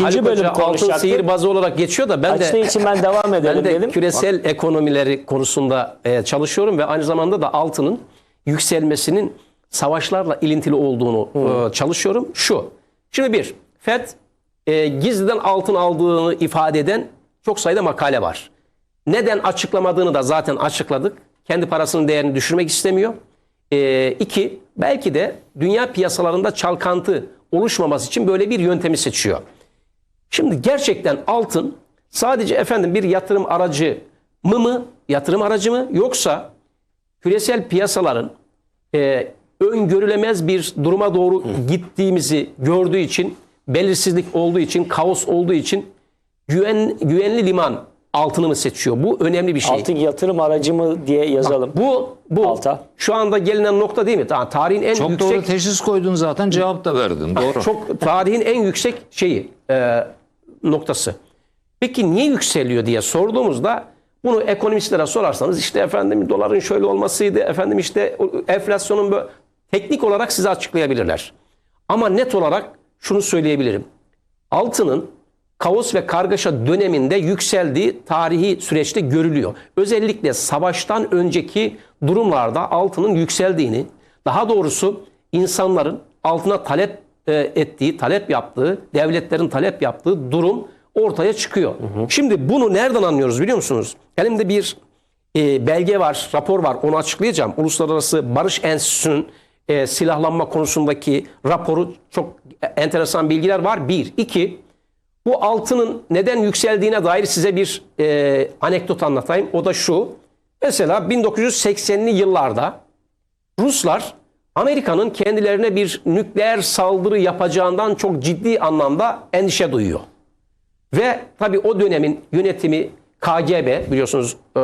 İkinci bölüm Koca altın konuşacaktık. sihirbazı olarak geçiyor da ben Açtığı de için ben devam edelim ben de dedim. küresel ekonomileri konusunda e, çalışıyorum ve aynı zamanda da altının yükselmesinin savaşlarla ilintili olduğunu e, çalışıyorum. Şu. Şimdi bir, FED e, gizliden altın aldığını ifade eden çok sayıda makale var. Neden açıklamadığını da zaten açıkladık. Kendi parasının değerini düşürmek istemiyor. E, iki, belki de dünya piyasalarında çalkantı oluşmaması için böyle bir yöntemi seçiyor. Şimdi gerçekten altın sadece efendim bir yatırım aracı mı mı, yatırım aracı mı yoksa küresel piyasaların e, öngörülemez bir duruma doğru gittiğimizi gördüğü için, belirsizlik olduğu için, kaos olduğu için güven, güvenli liman altını mı seçiyor? Bu önemli bir şey. Altın yatırım aracı mı diye yazalım. Bu bu Alta. şu anda gelinen nokta değil mi? Ta- Tarihin en Çok yüksek doğru teşhis koydun zaten cevap da verdin. Doğru. çok tarihin en yüksek şeyi e, noktası. Peki niye yükseliyor diye sorduğumuzda bunu ekonomistlere sorarsanız işte efendim doların şöyle olmasıydı efendim işte enflasyonun böyle teknik olarak size açıklayabilirler. Ama net olarak şunu söyleyebilirim. Altının kaos ve kargaşa döneminde yükseldiği tarihi süreçte görülüyor. Özellikle savaştan önceki durumlarda altının yükseldiğini, daha doğrusu insanların altına talep ettiği, talep yaptığı, devletlerin talep yaptığı durum ortaya çıkıyor. Şimdi bunu nereden anlıyoruz biliyor musunuz? Elimde bir e, belge var, rapor var. Onu açıklayacağım. Uluslararası Barış Enstitüsü'nün e, silahlanma konusundaki raporu çok enteresan bilgiler var. Bir. iki bu altının neden yükseldiğine dair size bir e, anekdot anlatayım. O da şu. Mesela 1980'li yıllarda Ruslar Amerika'nın kendilerine bir nükleer saldırı yapacağından çok ciddi anlamda endişe duyuyor. Ve tabii o dönemin yönetimi KGB biliyorsunuz e,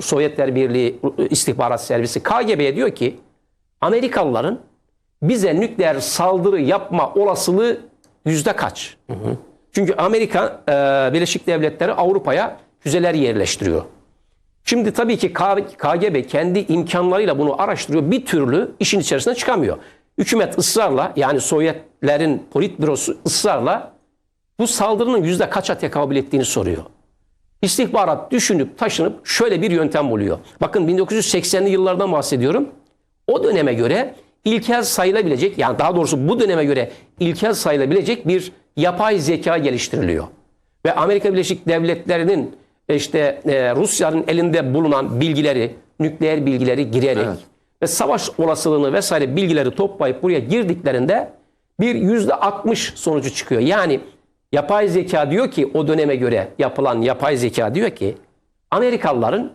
Sovyetler Birliği istihbarat servisi KGB'ye diyor ki Amerikalıların bize nükleer saldırı yapma olasılığı yüzde kaç? Çünkü Amerika e, Birleşik Devletleri Avrupa'ya füzeler yerleştiriyor. Şimdi tabii ki KGB kendi imkanlarıyla bunu araştırıyor. Bir türlü işin içerisine çıkamıyor. Hükümet ısrarla yani Sovyetlerin politbürosu ısrarla bu saldırının yüzde kaça tekabül ettiğini soruyor. İstihbarat düşünüp taşınıp şöyle bir yöntem buluyor. Bakın 1980'li yıllardan bahsediyorum. O döneme göre ilkel sayılabilecek yani daha doğrusu bu döneme göre ilkel sayılabilecek bir yapay zeka geliştiriliyor. Ve Amerika Birleşik Devletleri'nin işte e, Rusya'nın elinde bulunan bilgileri, nükleer bilgileri girerek Evet. ve savaş olasılığını vesaire bilgileri toplayıp buraya girdiklerinde bir yüzde 60 sonucu çıkıyor. Yani yapay zeka diyor ki o döneme göre yapılan yapay zeka diyor ki Amerikalıların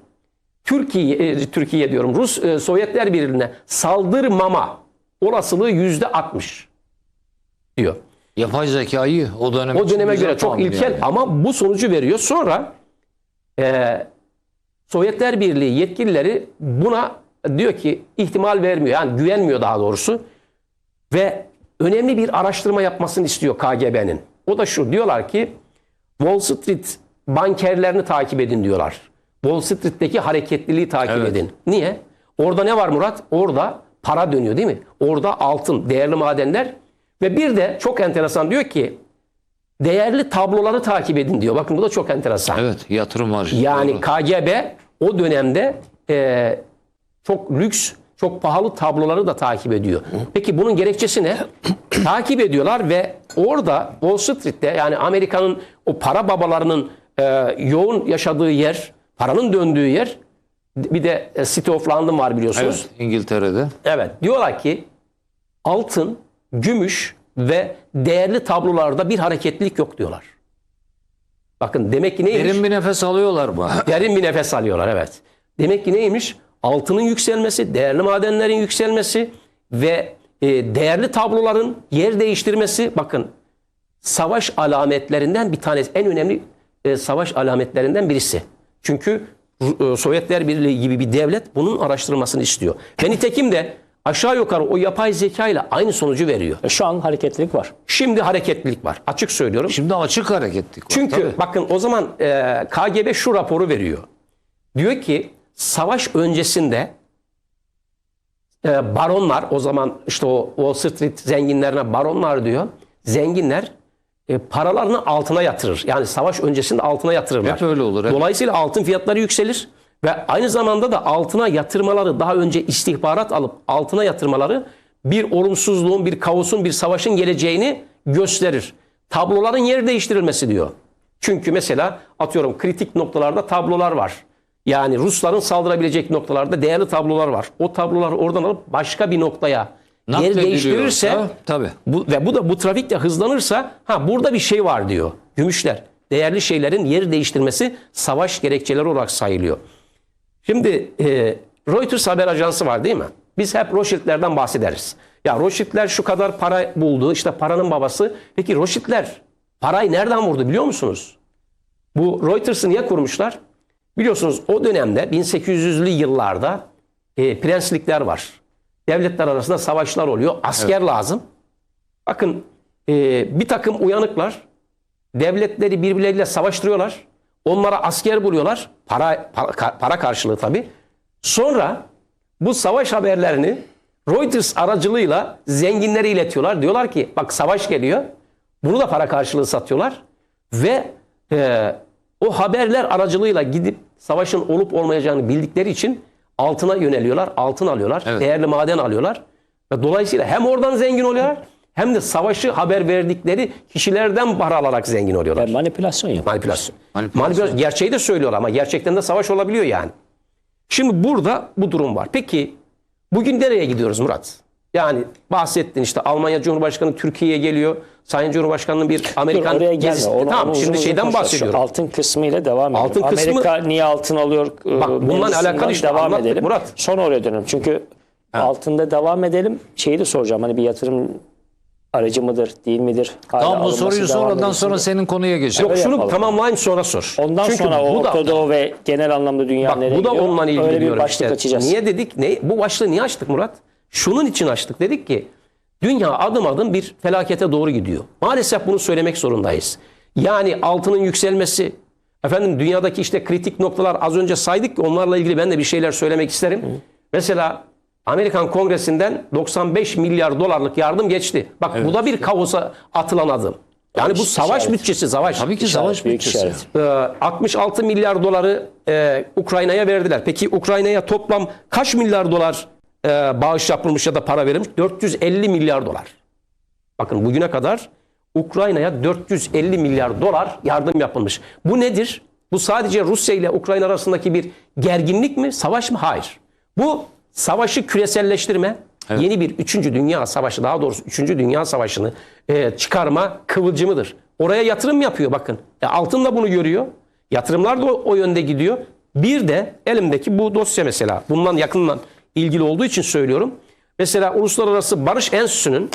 Türkiye e, Türkiye diyorum Rus e, Sovyetler Birliği'ne saldırmama olasılığı yüzde 60 diyor. Yapay zekayı o dönem O döneme göre çok ilkel yani. ama bu sonucu veriyor. Sonra e, Sovyetler Birliği yetkilileri buna diyor ki ihtimal vermiyor. Yani güvenmiyor daha doğrusu. Ve önemli bir araştırma yapmasını istiyor KGB'nin. O da şu diyorlar ki Wall Street bankerlerini takip edin diyorlar. Wall Street'teki hareketliliği takip Evet. edin. Niye? Orada ne var Murat? Orada para dönüyor değil mi? Orada altın, değerli madenler ve bir de çok enteresan diyor ki değerli tabloları takip edin diyor. Bakın bu da çok enteresan. Evet yatırım var. Yani Doğru. KGB o dönemde e, çok lüks, çok pahalı tabloları da takip ediyor. Peki bunun gerekçesi ne? takip ediyorlar ve orada Wall Street'te yani Amerika'nın o para babalarının e, yoğun yaşadığı yer, paranın döndüğü yer bir de e, City of London var biliyorsunuz. Evet İngiltere'de. Evet. Diyorlar ki altın, gümüş ve değerli tablolarda bir hareketlilik yok diyorlar. Bakın demek ki neymiş? Derin bir nefes alıyorlar mı? Derin bir nefes alıyorlar evet. Demek ki neymiş? Altının yükselmesi, değerli madenlerin yükselmesi ve e, değerli tabloların yer değiştirmesi bakın savaş alametlerinden bir tanesi en önemli e, savaş alametlerinden birisi. Çünkü e, Sovyetler Birliği gibi bir devlet bunun araştırılmasını istiyor. Ve nitekim de aşağı yukarı o yapay zeka ile aynı sonucu veriyor. E, Şu an hareketlilik var. Şimdi hareketlilik var. Açık söylüyorum. Şimdi açık hareketlik var. Çünkü tabii. bakın o zaman e, KGB şu raporu veriyor. Diyor ki savaş öncesinde e, baronlar o zaman işte o Wall Street zenginlerine baronlar diyor. Zenginler e, paralarını altına yatırır. Yani savaş öncesinde altına yatırırlar. Hep öyle olur, hep. Dolayısıyla altın fiyatları yükselir ve aynı zamanda da altına yatırmaları daha önce istihbarat alıp altına yatırmaları bir olumsuzluğun, bir kaosun, bir savaşın geleceğini gösterir. Tabloların yer değiştirilmesi diyor. Çünkü mesela atıyorum kritik noktalarda tablolar var. Yani Rusların saldırabilecek noktalarda değerli tablolar var. O tabloları oradan alıp başka bir noktaya yer değiştirirse tabii. bu, ve bu da bu trafik de hızlanırsa ha burada bir şey var diyor. Gümüşler. Değerli şeylerin yer değiştirmesi savaş gerekçeleri olarak sayılıyor. Şimdi e, Reuters haber ajansı var değil mi? Biz hep Rothschild'lerden bahsederiz. Ya Rothschild'ler şu kadar para buldu. işte paranın babası. Peki Rothschild'ler parayı nereden vurdu biliyor musunuz? Bu Reuters'ı niye kurmuşlar? Biliyorsunuz o dönemde 1800'lü yıllarda e, prenslikler var. Devletler arasında savaşlar oluyor. Asker lazım. Bakın e, bir takım uyanıklar devletleri birbirleriyle savaştırıyorlar. Onlara asker buluyorlar. Para, para, para karşılığı tabii. Sonra bu savaş haberlerini Reuters aracılığıyla zenginlere iletiyorlar. Diyorlar ki bak savaş geliyor. Bunu da para karşılığı satıyorlar. Ve e, o haberler aracılığıyla gidip savaşın olup olmayacağını bildikleri için altına yöneliyorlar. Altın alıyorlar. Evet. Değerli maden alıyorlar. Ve dolayısıyla hem oradan zengin oluyorlar hem de savaşı haber verdikleri kişilerden para alarak zengin oluyorlar. Yani manipülasyon yapıyor. Manipülasyon. Manipülasyon. Manipülasyon. Gerçeği de söylüyorlar ama gerçekten de savaş olabiliyor yani. Şimdi burada bu durum var. Peki bugün nereye gidiyoruz Murat? Yani bahsettin işte Almanya Cumhurbaşkanı Türkiye'ye geliyor. Sayın Cumhurbaşkanı'nın bir Dur, Amerikan oraya gelme. gezisi. Onu- tamam onu uzun şimdi uzun şeyden. Şu bahsediyorum. Altın kısmıyla devam edelim. Altın kısmı- Amerika niye altın alıyor? e, Bak, bununla mevzusundan alakalı işte devam edelim. Murat. Sonra oraya dönelim. Çünkü altında devam edelim. Şeyi de soracağım. Hani bir yatırım aracı mıdır, değil midir? Hala Tamam bu alınması soruyu devam sor ondan edilsin sonra mi? senin konuya geçelim. Yok şunu yapalım. tamamlayayım sonra sor. Ondan Çünkü sonra o bu da, Orta Doğu ve genel anlamda dünya bak, nereye bu da gidiyor? onunla ilgili Öyle bir diyorum başlık işte. açacağız. Niye dedik? Ne, bu başlığı niye açtık Murat? Şunun için açtık. Dedik ki dünya adım adım bir felakete doğru gidiyor. Maalesef bunu söylemek zorundayız. Yani altının yükselmesi, efendim dünyadaki işte kritik noktalar az önce saydık ki onlarla ilgili ben de bir şeyler söylemek isterim. Mesela Amerikan Kongresi'nden 95 milyar dolarlık yardım geçti. Bak bu da bir kaosa atılan adım. Yani bu savaş işaret. bütçesi, savaş. Tabii ki savaş büyük bütçesi. işaret. Ee, 66 milyar doları e, Ukrayna'ya verdiler. Peki Ukrayna'ya toplam kaç milyar dolar e, bağış yapılmış ya da para verilmiş? 450 milyar dolar. Bakın bugüne kadar Ukrayna'ya 450 milyar dolar yardım yapılmış. Bu nedir? Bu sadece Rusya ile Ukrayna arasındaki bir gerginlik mi? Savaş mı? Hayır. Bu savaşı küreselleştirme, yeni bir 3. Dünya Savaşı daha doğrusu 3. Dünya Savaşı'nı e, çıkarma kıvılcımıdır. Oraya yatırım yapıyor bakın. E, altın da bunu görüyor. Yatırımlar da o, o yönde gidiyor. Bir de elimdeki bu dosya mesela bundan yakından ilgili olduğu için söylüyorum. Mesela Uluslararası Barış Enstitüsü'nün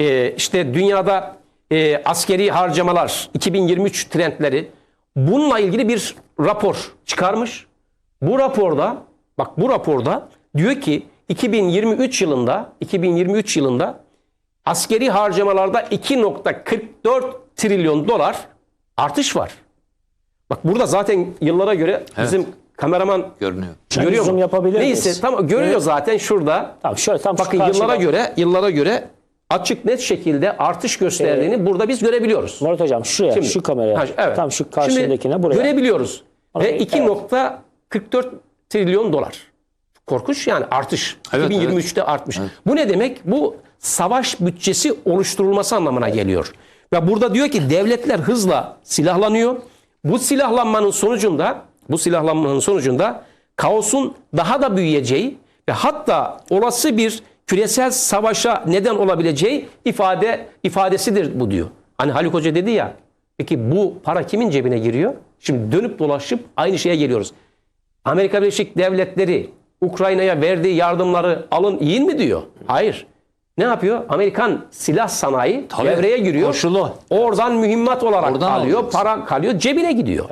e, işte dünyada e, askeri harcamalar 2023 trendleri bununla ilgili bir rapor çıkarmış. Bu raporda bak bu raporda diyor ki 2023 yılında 2023 yılında askeri harcamalarda 2.44 trilyon dolar artış var. Bak burada zaten yıllara göre bizim kameraman Görünüyor. görüyor zoom mu? yapabilir Neyse miyiz? tamam görüyor zaten şurada. Tamam şöyle tam Bakın yıllara göre yıllara göre açık net şekilde artış gösterdiğini burada biz görebiliyoruz. Murat Hocam şuraya, Şimdi- şu kameraya. Ha, evet. Tam şu karşındakine Şimdi buraya. Görebiliyoruz. Ve Evet. 2.44 trilyon dolar. Korkunç yani artış. Evet, 2023'te artmış. Bu ne demek? Bu savaş bütçesi oluşturulması anlamına geliyor. Ve burada diyor ki devletler hızla silahlanıyor. Bu silahlanmanın sonucunda bu silahlanmanın sonucunda kaosun daha da büyüyeceği ve hatta olası bir küresel savaşa neden olabileceği ifade ifadesidir bu diyor. Hani Haluk Hoca dedi ya peki bu para kimin cebine giriyor? Şimdi dönüp dolaşıp aynı şeye geliyoruz. Amerika Birleşik Devletleri Ukrayna'ya verdiği yardımları alın yiyin mi diyor? Hayır. Ne yapıyor? Amerikan silah sanayi Tabii, devreye giriyor. koşulu. Oradan mühimmat olarak Oradan alıyor. alıyoruz. Para kalıyor. Cebine gidiyor.